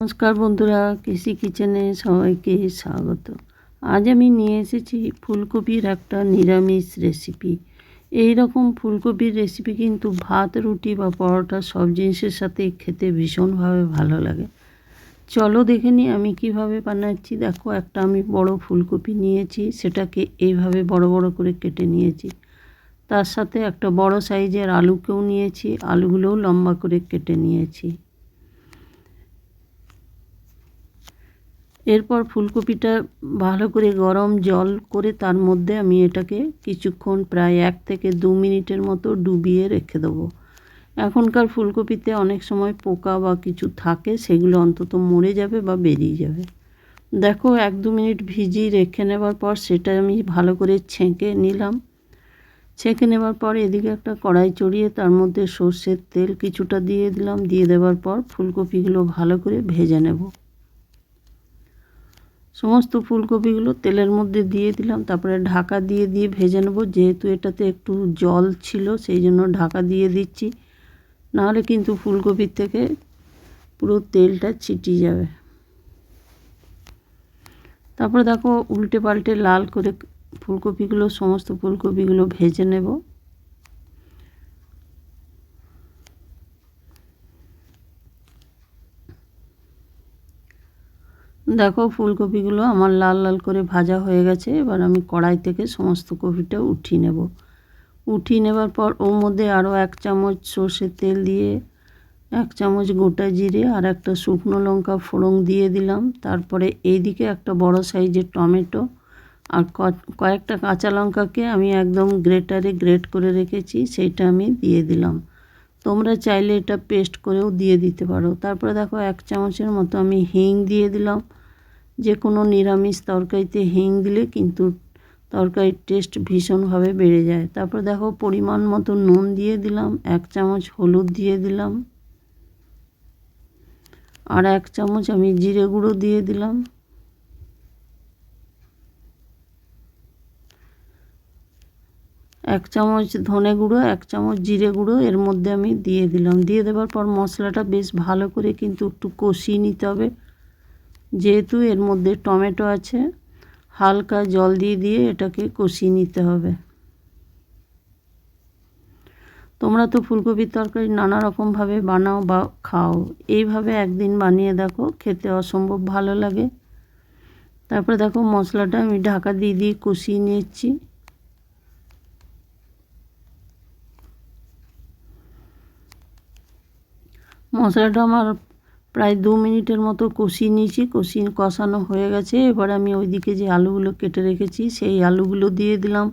নমস্কার বন্ধুরা, কৃষি কিচেনে সবাইকে স্বাগত। আজ আমি নিয়ে এসেছি ফুলকপির একটা নিরামিষ রেসিপি। এই রকম ফুলকপির রেসিপি কিন্তু ভাত, রুটি বা পরোটা সব জিনিসের সাথে খেতে ভীষণভাবে ভালো লাগে। চলো দেখে নিই আমি কীভাবে বানাচ্ছি। দেখো, একটা আমি বড় ফুলকপি নিয়েছি, সেটাকে এইভাবে বড় বড় করে কেটে নিয়েছি। তার সাথে একটা বড় সাইজের আলুকেও নিয়েছি, আলুগুলোও লম্বা করে কেটে নিয়েছি। এরপর ফুলকপিটা ভালো করে গরম জল করে তার মধ্যে আমি এটাকে কিছুক্ষণ প্রায় এক থেকে দু মিনিটের মতো ডুবিয়ে রেখে দেবো। এখনকার ফুলকপিতে অনেক সময় পোকা বা কিছু থাকে, সেগুলো অন্তত মরে যাবে বা বেরিয়ে যাবে। দেখো, এক দু মিনিট ভিজিয়ে রেখে নেবার পর সেটা আমি ভালো করে ছেঁকে নিলাম। ছেঁকে নেবার পর এদিকে একটা কড়াই চড়িয়ে তার মধ্যে সর্ষের তেল কিছুটা দিয়ে দিলাম। দিয়ে দেওয়ার পর ফুলকপিগুলো ভালো করে ভেজে নেব। সমস্ত ফুলকপিগুলো তেলের মধ্যে দিয়ে দিলাম, তারপরে ঢাকা দিয়ে দিয়ে ভেজে নেব। যেহেতু এটাতে একটু জল ছিল, সেই জন্য ঢাকা দিয়ে দিচ্ছি। নাহলে কিন্তু ফুলকপির থেকে পুরো তেলটা ছিটিয়ে যাবে। তারপরে দেখো উল্টে পাল্টে লাল করে ফুলকপিগুলো, সমস্ত ফুলকপিগুলো ভেজে নেব। দেখো ফুলকপিগুলো আমার লাল লাল করে ভাজা হয়ে গেছে, এবার আমি কড়াই থেকে সমস্ত কপিটা উঠিয়ে নেব। উঠিয়ে নেবার পর ওর মধ্যে আরও এক চামচ সর্ষের তেল দিয়ে, এক চামচ গোটা জিরে আর একটা শুকনো লঙ্কা ফোড়ন দিয়ে দিলাম। তারপরে এইদিকে একটা বড় সাইজের টমেটো আর কয়েকটা কাঁচা লঙ্কাকে আমি একদম গ্রেটারে গ্রেট করে রেখেছি, সেইটা আমি দিয়ে দিলাম। তোমরা চাইলে এটা পেস্ট করেও দিয়ে দিতে পারো। তারপরে দেখো এক চামচের মতো আমি হিং দিয়ে দিলাম। যে কোনো নিরামিষ তরকারিতে হিং দিলে কিন্তু তরকারির টেস্ট ভীষণভাবে বেড়ে যায়। তারপর দেখো পরিমাণ মতো নুন দিয়ে দিলাম, এক চামচ হলুদ দিয়ে দিলাম, আর এক চামচ আমি জিরে গুঁড়ো দিয়ে দিলাম। এক চামচ ধনে গুঁড়ো, এক চামচ জিরে গুঁড়ো, এর মধ্যে আমি দিয়ে দিলাম। দিয়ে দেওয়ার পর মশলাটা বেশ ভালো করে কিন্তু একটু কষিয়ে নিতে হবে। যেহেতু এর মধ্যে টমেটো আছে, হালকা জল দিয়ে দিয়ে এটাকে কষিয়ে নিতে হবে। তোমরা তো ফুলকপির তরকারি নানা রকমভাবে বানাও বা খাও, এইভাবে একদিন বানিয়ে দেখো, খেতে অসম্ভব ভালো লাগে। তারপরে দেখো মশলাটা আমি ঢাকা দিয়ে দিয়ে কষিয়ে নিচ্ছি মশলাটা আমার প্রায় দু মিনিটের মতো কষিয়ে নিয়েছি, কষিয়ে কষানো হয়ে গেছে। এবার আমি ওইদিকে যে আলুগুলো কেটে রেখেছি, সেই আলুগুলো দিয়ে দিলাম।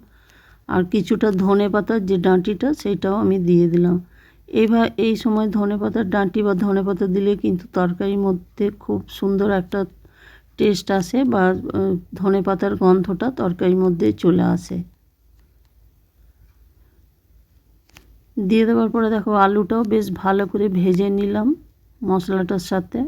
আর কিছুটা ধনে পাতার যে ডাঁটিটা, সেটাও আমি দিয়ে দিলাম। এবার এই সময় ধনে পাতার ডাঁটি বা ধনে পাতা দিলে কিন্তু তরকারির মধ্যে খুব সুন্দর একটা টেস্ট আসে বা ধনে পাতার গন্ধটা তরকারির মধ্যে চলে আসে। দিয়ে দেওয়ার পরে দেখো আলুটাও বেশ ভালো করে ভেজে নিলাম মশলাটার সাথে।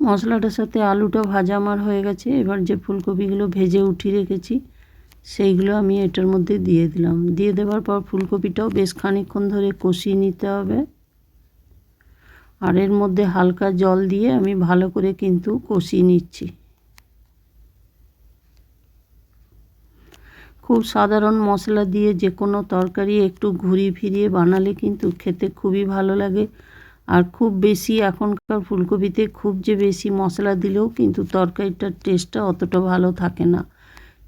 মশলাটার সাথে আলুটা ভাজা আমার হয়ে গেছে। এবার যে ফুলকপিগুলো ভেজে উঠিয়ে রেখেছি, সেইগুলো আমি এটার মধ্যে দিয়ে দিলাম। দিয়ে দেওয়ার পর ফুলকপিটাও বেশ খানিক্ষণ ধরে কষিয়ে নিতে হবে। আর এর মধ্যে হালকা জল দিয়ে আমি ভালো করে কিন্তু কষিয়ে নিচ্ছি। খুব সাধারণ মশলা দিয়ে যে কোনো তরকারি একটু ঘুরিয়ে ফিরিয়ে বানালে কিন্তু খেতে খুবই ভালো লাগে। আর খুব বেশি এখনকার ফুলকপিতে খুব যে বেশি মশলা দিলেও কিন্তু তরকারিটার টেস্টটা অতটা ভালো থাকে না।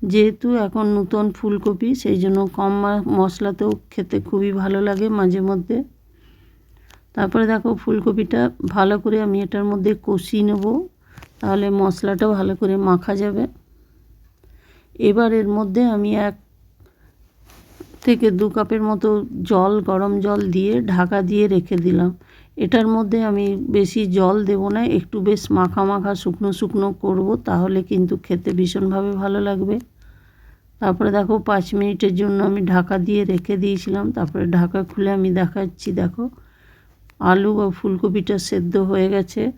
যেহেতু এখন নতুন ফুলকপি, সেই জন্য কম মশলাতেও খেতে খুবই ভালো লাগে মাঝে মধ্যে। তারপরে দেখো ফুলকপিটা ভালো করে আমি এটার মধ্যে কষিয়ে নেব। তাহলে মশলাটা ভালো করে মাখা যাবে। এবার এর মধ্যে আমি এক থেকে দু কাপের মতো জল, গরম জল দিয়ে ঢাকা দিয়ে রেখে দিলাম। এটার মধ্যে আমি বেশি জল দেব না, একটু বেশ মাখা মাখা শুকনো শুকনো করব, তাহলে কিন্তু খেতে ভীষণভাবে ভালো লাগবে। তারপরে দেখো পাঁচ মিনিটের জন্য আমি ঢাকা দিয়ে রেখে দিয়েছিলাম। তারপরে ঢাকা খুলে আমি দেখাচ্ছি, দেখো। আলু বা ফুলকপিটা সেদ্ধ হয়ে গেছে।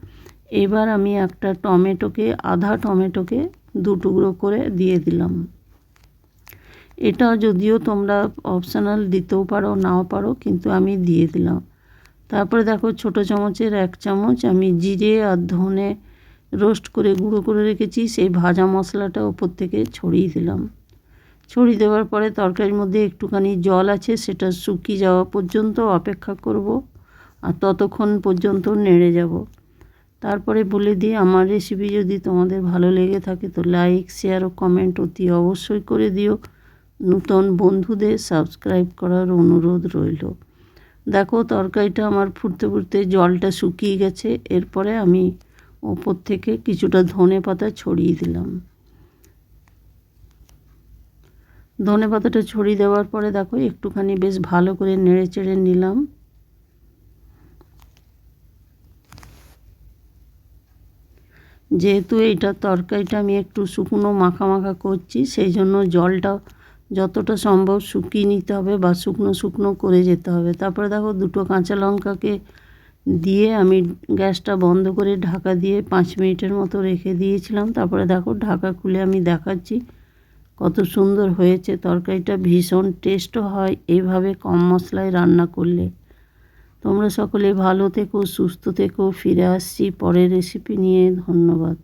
এবার আমি একটা টমেটোকে, আধা টমেটোকে দু টুকরো করে দিয়ে দিলাম। এটা যদিও তোমরা অপশানাল দিতেও পারো, নাও পারো, কিন্তু আমি দিয়ে দিলাম। তারপরে দেখো ছোট চামচের এক চামচ আমি জিরে আর ধনে রোস্ট করে গুঁড়ো করে রেখেছি, সেই ভাজা মশলাটা ওপর থেকে ছড়িয়ে দিলাম। ছড়িয়ে দেওয়ার পরে তরকারির মধ্যে একটুখানি জল আছে, সেটা শুকিয়ে যাওয়া পর্যন্ত অপেক্ষা করব। আর ততক্ষণ পর্যন্ত নেড়ে যাব। তারপরে বলে দিই, আমার রেসিপি যদি তোমাদের ভালো লেগে থাকে তো লাইক শেয়ার ও কমেন্ট অতি অবশ্যই করে দিও। নূতন বন্ধুদের সাবস্ক্রাইব করার অনুরোধ রইল। দেখো, তরকারিটা আমার ফুটতে ফুটতে জলটা শুকিয়ে গেছে। এরপরে আমি ওপর থেকে কিছুটা ধনে পাতা ছড়িয়ে দিলাম। ধনে পাতাটা ছড়িয়ে দেওয়ার পরে দেখো, একটুখানি বেশ ভালো করে নেড়ে চেড়ে নিলাম। যেহেতু এইটা তরকারিটা আমি একটু শুকনো মাখা মাখা করছি, সেই জন্য জলটা যতটা সম্ভব শুকিয়ে নিতে হবে বা শুকনো শুকনো করে যেতে হবে। তারপরে দেখো দুটো কাঁচা লঙ্কাকে দিয়ে আমি গ্যাসটা বন্ধ করে ঢাকা দিয়ে পাঁচ মিনিটের মতো রেখে দিয়েছিলাম। তারপরে দেখো ঢাকা খুলে আমি দেখাচ্ছি কত সুন্দর হয়েছে। তরকারিটা ভীষণ টেস্টও হয়, এইভাবে কম মশলায় রান্না করলে। তোমরা সকলে ভালো থেকো সুস্থ থেকো ফিরে আসছি। পরের রেসিপি নিয়ে ধন্যবাদ।